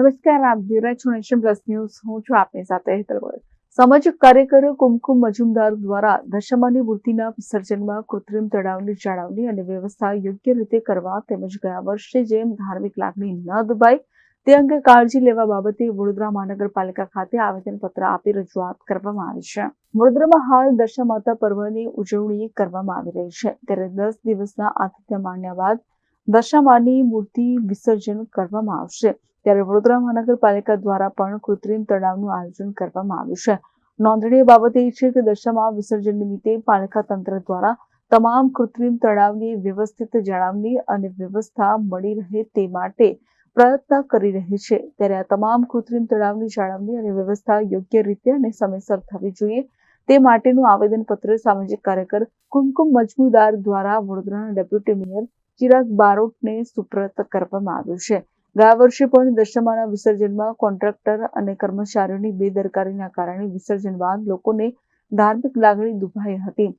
નમસ્કાર, આપ જોઈ રહ્યા છો નેશન પ્લસ ન્યૂઝ. હું છું આપની સાથે હેતલ સામાજિક કાર્યકરો કુમકુમ મજુમદાર દ્વારા દશામાની મૂર્તિના વિસર્જનમાં કૃત્રિમ તળાવની જાળવણી અને વ્યવસ્થા યોગ્ય રીતે કરવા તેમજ ગયા વર્ષે જેમ ધાર્મિક લાગણી ન દબાય, તે અંગે કાળજી લેવા બાબતે વડોદરા મહાનગરપાલિકા ખાતે આવેદનપત્ર આપી રજૂઆત કરવામાં આવી છે. વડોદરામાં હાલ દશામાતા પર્વની ઉજવણી કરવામાં આવી રહી છે. ત્યારે દસ દિવસના આતિથ્ય માણ્યા બાદ દશામાની મૂર્તિ વિસર્જન કરવામાં આવશે. ત્યારે વડોદરા મહાનગરપાલિકા દ્વારા પણ કૃત્રિમ તળાવનું આયોજન કરવામાં આવ્યું છે. નોંધનીય બાબત એ છે કે દશામાં વિસર્જન નિમિત્તે પાલિકા તંત્ર દ્વારા તમામ કૃત્રિમ તળાવની વ્યવસ્થિત જાળવણી અને વ્યવસ્થા મળી રહે તે માટે પ્રયત્ન કરી રહી છે. ત્યારે આ તમામ કૃત્રિમ તળાવની જાળવણી અને વ્યવસ્થા યોગ્ય રીતે અને સમયસર થવી જોઈએ તે માટેનું આવેદનપત્ર સામાજિક કાર્યકર કુમકુમ મજમુદાર દ્વારા વડોદરાના ડેપ્યુટી મેયર ચિરાગ બારોટને સુપ્રત કરવામાં આવ્યું છે. ગયા વર્ષે પણ દશામાના વિસર્જનમાં કોન્ટ્રાક્ટર અને કર્મચારીઓની બેદરકારીના કારણે વિસર્જન બાદ લોકોને ધાર્મિક લાગણી દુભાઈ હતી.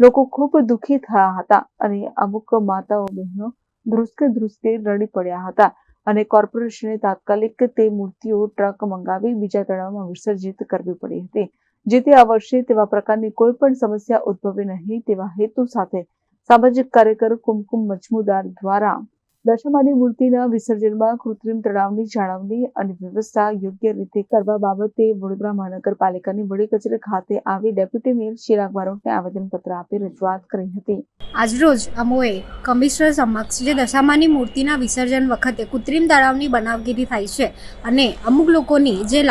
લોકો ખૂબ દુઃખી થયા હતા અને અમુક માતાઓ બહેનો ધ્રુસકે ધ્રુસકે રડી પડ્યા હતા અને કોર્પોરેશને તાત્કાલિક તે મૂર્તિઓ ટ્રક મંગાવી બીજા તળાવમાં વિસર્જિત કરવી પડી હતી. જેથી આ વર્ષે તેવા પ્રકારની કોઈ પણ સમસ્યા ઉદ્ભવે નહીં તેવા હેતુ સાથે સામાજિક કાર્યકર કુમકુમ મજમુદાર દ્વારા દશામાની મૂર્તિના વિસર્જનમાં કૃત્રિમ તળાવની જાળવણી અને વ્યવસ્થા યોગ્ય રીતે કરવા બાબતે વડોદરા મહાનગરપાલિકાની વડી કચેરી ખાતે આવી ડેપ્યુટી મેયર ચિરાગ બારોટને આવેદનપત્ર આપી રજૂઆત કરી હતી. આજરોજ અમોએ કમિશનર સમક્ષ જે દશામાની મૂર્તિના વિસર્જન વખતે કૃત્રિમ તળાવની બનાવગીરી થાય છે અને અમુક લોકોની જે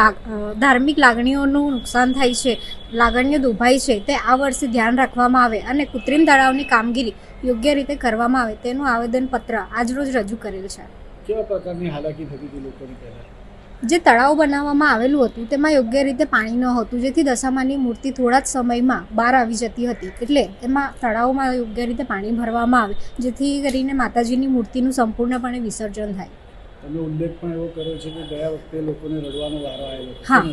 ધાર્મિક લાગણીઓનું નુકસાન થાય છે લાગણીઓ દુભાઈ છે તે આ વર્ષે ધ્યાન રાખવામાં આવે અને કૃત્રિમ તળાવની કામગીરી યોગ્ય રીતે કરવામાં આવે તેનું આવેદનપત્ર આજરોજ રજૂ કરેલ છે. કેવા પ્રકારની હાલાકી થતી હતી લોકોની પહેલા? જે તળાવ બનાવવામાં આવેલું હતું તેમાં યોગ્ય રીતે પાણી ન હતું જેથી દશામાની મૂર્તિ થોડા જ સમયમાં બહાર આવી જતી હતી એટલે એમાં તળાવમાં યોગ્ય રીતે પાણી ભરવામાં આવે જેથી કરીને માતાજીની મૂર્તિનું સંપૂર્ણપણે વિસર્જન થાય. તમે ઉલ્લેખ પણ એવો કર્યો છે કે ગયા વખતે લોકોને રડવાનો વારો આવ્યો હા.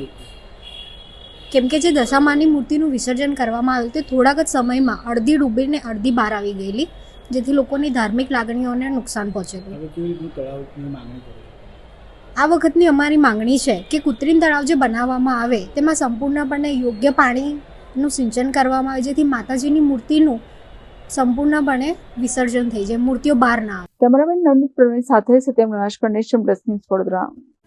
કેમ કે જે દશામાની મૂર્તિનું વિસર્જન કરવામાં આવ્યું તે થોડાક જ સમયમાં અડધી ડૂબીને અડધી બહાર આવી ગયેલી જેથી લોકોની ધાર્મિક લાગણીઓને નુકસાન પહોંચેલું? આ વખતની અમારી માંગણી છે કે કૃત્રિમ તળાવ જે બનાવવામાં આવે તેમાં સંપૂર્ણપણે યોગ્ય પાણીનું સિંચન કરવામાં આવે જેથી માતાજીની મૂર્તિનું સંપૂર્ણપણે વિસર્જન થઈ જાય મૂર્તિઓ બહાર ના આવે. કેમેરામેન નવનીત પ્રવીણ સાથે Satyam Nashkar nation plus news Vadodara.